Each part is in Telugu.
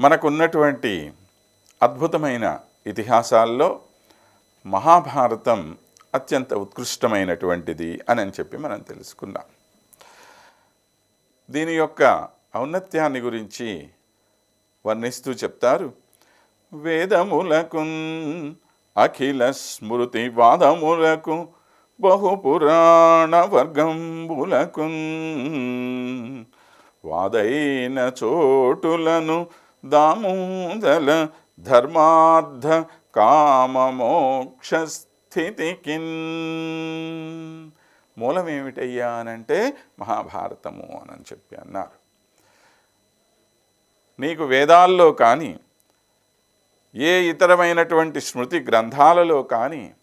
మనకున్నటువంటి అద్భుతమైన ఇతిహాసాల్లో మహాభారతం అత్యంత ఉత్కృష్టమైనటువంటిది అని అని చెప్పి మనం తెలుసుకున్నాం దీని యొక్క ఔన్నత్యాన్ని గురించి వర్ణిస్తూ చెప్తారు. వేదములకు అఖిల స్మృతి వాదములకు బహుపురాణ వర్గంబులకు వాదైన చోటులను దామోదల ధర్మార్థ కామమోక్ష స్థితికి మూలం ఏమిటయ్యా అనంటే మహాభారతము అని చెప్పి అన్నారు. నీకు వేదాల్లో కానీ ఏ ఇతరమైనటువంటి స్మృతి గ్రంథాలలో కానీ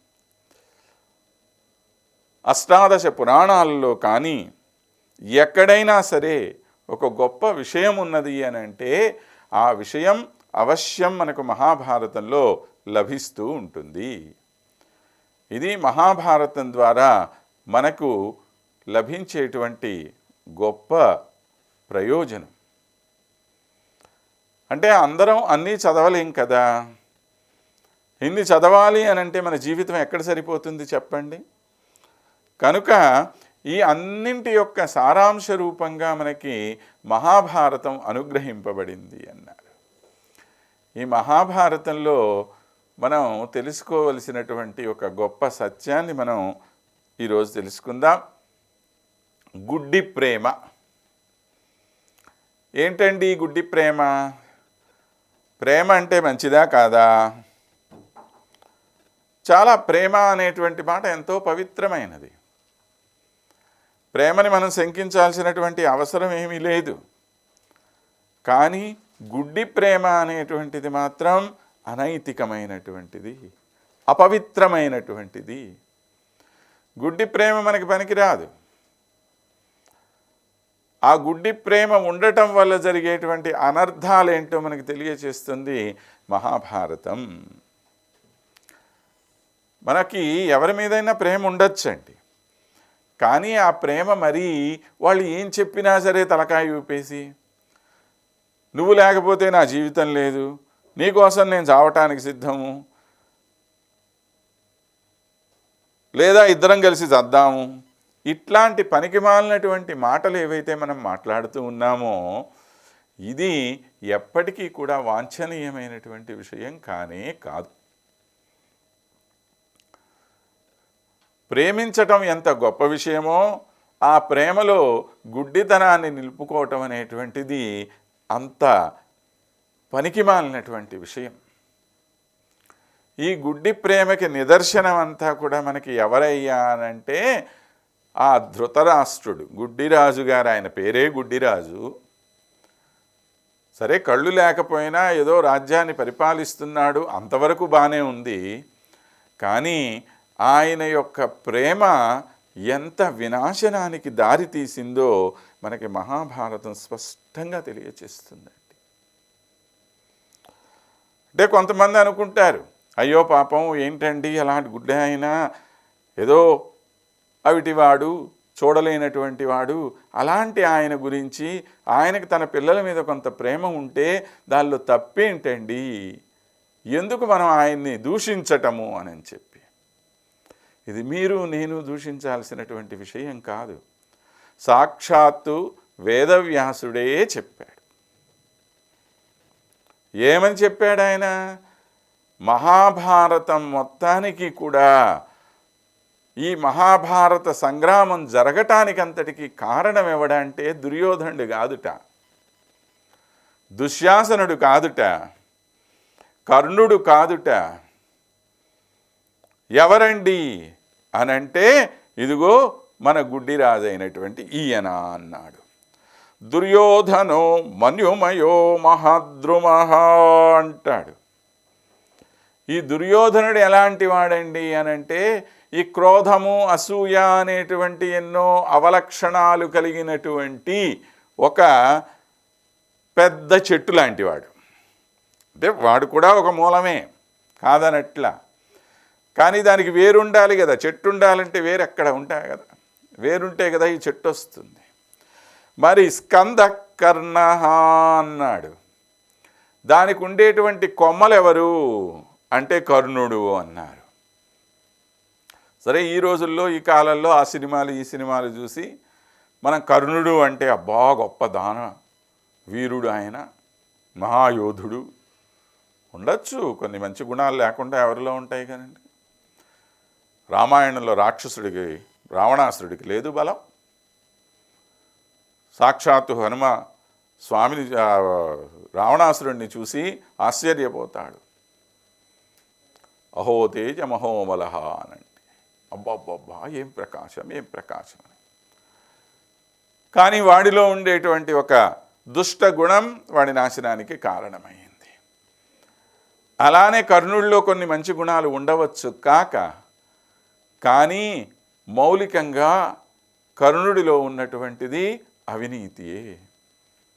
అష్టాదశ పురాణాలలో కానీ ఎక్కడైనా సరే ఒక గొప్ప విషయం ఉన్నది అని అంటే ఆ విషయం అవశ్యం మనకు మహాభారతంలో లభిస్తూ ఉంటుంది. ఇది మహాభారతం ద్వారా మనకు లభించేటువంటి గొప్ప ప్రయోజనం. అంటే అందరం అన్నీ చదవలేం కదా? ఇన్ని చదవాలి అని అంటే మన జీవితం ఎక్కడ సరిపోతుంది చెప్పండి? కనుక ఈ అన్నింటి యొక్క సారాంశ రూపంగా మనకి మహాభారతం అనుగ్రహింపబడింది అన్నారు. ఈ మహాభారతంలో మనం తెలుసుకోవలసినటువంటి ఒక గొప్ప సత్యాన్ని మనం ఈరోజు తెలుసుకుందాం. గుడ్డి ప్రేమ. ఏంటండి గుడ్డి ప్రేమ? ప్రేమ అంటే మంచిదా కాదా? చాలా ప్రేమ అనేటువంటి మాట ఎంతో పవిత్రమైనది. ప్రేమని మనం శంకించాల్సినటువంటి అవసరం ఏమీ లేదు. కానీ గుడ్డి ప్రేమ అనేటువంటిది మాత్రం అనైతికమైనటువంటిది అపవిత్రమైనటువంటిది. గుడ్డి ప్రేమ మనకి పనికిరాదు. ఆ గుడ్డి ప్రేమ ఉండటం వల్ల జరిగేటువంటి అనర్థాలు ఏంటో మనకి తెలియచేస్తుంది మహాభారతం. మనకి ఎవరి మీదైనా ప్రేమ ఉండొచ్చండి. కానీ ఆ ప్రేమ మరీ వాళ్ళు ఏం చెప్పినా సరే తలకాయ ఊపేసి నువ్వు లేకపోతే నా జీవితం లేదు నీకోసం నేను చావటానికి సిద్ధము లేదా ఇద్దరం కలిసి చద్దాము. ఇట్లాంటి పనికిమాలినటువంటి మాటలు ఏవైతే మనం మాట్లాడుతూ ఉన్నామో ఇది ఎప్పటికీ కూడా వాంఛనీయమైనటువంటి విషయం కానే కాదు. ప్రేమించటం ఎంత గొప్ప విషయమో ఆ ప్రేమలో గుడ్డితనాన్ని నిలుపుకోవటం అనేటువంటిది అంత పనికిమాలినటువంటి విషయం. ఈ గుడ్డి ప్రేమకి నిదర్శనం అంతా కూడా మనకి ఎవరయ్యా అనంటే ఆ ధృతరాష్ట్రుడు. గుడ్డిరాజు గారు ఆయన పేరే గుడ్డిరాజు. సరే కళ్ళు లేకపోయినా ఏదో రాజ్యాన్ని పరిపాలిస్తున్నాడు అంతవరకు బాగానే ఉంది. కానీ ఆయన యొక్క ప్రేమ ఎంత వినాశనానికి దారి తీసిందో మనకి మహాభారతం స్పష్టంగా తెలియచేస్తుందండి అంటే కొంతమంది అనుకుంటారు అయ్యో పాపం ఏంటండి అలాంటి గుడ్డ అయినా ఏదో అవిటివాడు చూడలేనటువంటి వాడు అలాంటి ఆయన గురించి ఆయనకు తన పిల్లల మీద కొంత ప్రేమ ఉంటే దానిలో తప్పేంటండి? ఎందుకు మనం ఆయన్ని దూషించటము అని చెప్పి. ఇది మీరు నేను దూషించాల్సినటువంటి విషయం కాదు. సాక్షాత్తు వేదవ్యాసుడే చెప్పాడు. ఏమని చెప్పాడు ఆయన? మహాభారతం మొత్తానికి కూడా ఈ మహాభారత సంగ్రామం జరగటానికంతటికి కారణం ఎవడంటే దుర్యోధనుడు కాదుట. దుశ్శాసనుడు కాదుట. కర్ణుడు కాదుట. ఎవరండి? అనంటే ఇదిగో మన గుడ్డిరాజైనటువంటి ఈయన అన్నాడు. దుర్యోధనో మన్యుమయో మహాద్రుమ అంటాడు. ఈ దుర్యోధనుడు ఎలాంటి వాడండి అనంటే ఈ క్రోధము అసూయ అనేటువంటి ఎన్నో అవలక్షణాలు కలిగినటువంటి ఒక పెద్ద చెట్టు లాంటివాడు. అంటే వాడు కూడా ఒక మూలమే. కాదనట్లా. కానీ దానికి వేరుండాలి కదా. చెట్టు ఉండాలంటే వేరు ఎక్కడ ఉంటాయి కదా. వేరుంటే కదా ఈ చెట్టు వస్తుంది. మరి స్కంద కర్ణ అన్నాడు. దానికి ఉండేటువంటి కొమ్మలు ఎవరు అంటే కర్ణుడు అన్నారు. సరే ఈ రోజుల్లో ఈ కాలంలో ఆ సినిమాలు ఈ సినిమాలు చూసి మనం కర్ణుడు అంటే అబ్బా గొప్ప దాన వీరుడు ఆయన మహాయోధుడు. ఉండొచ్చు. కొన్ని మంచి గుణాలు లేకుండా ఎవరిలో ఉంటాయి కదండి రామాయణంలో రాక్షసుడికి రావణాసురుడికి లేదు బలం. సాక్షాత్తు హనుమ స్వామిని రావణాసురుడిని చూసి ఆశ్చర్యపోతాడు. అహో తేజ మహోమలహ అనండి అబ్బబ్బబ్బా ఏం ప్రకాశం ఏం ప్రకాశం అని. కానీ వాడిలో ఉండేటువంటి ఒక దుష్ట గుణం వాడి నాశనానికి కారణమైంది. అలానే కర్ణుడిలో కొన్ని మంచి గుణాలు ఉండవచ్చు. కాక కానీ మౌలికంగా కర్ణుడిలో ఉన్నటువంటిది అవినీతియే.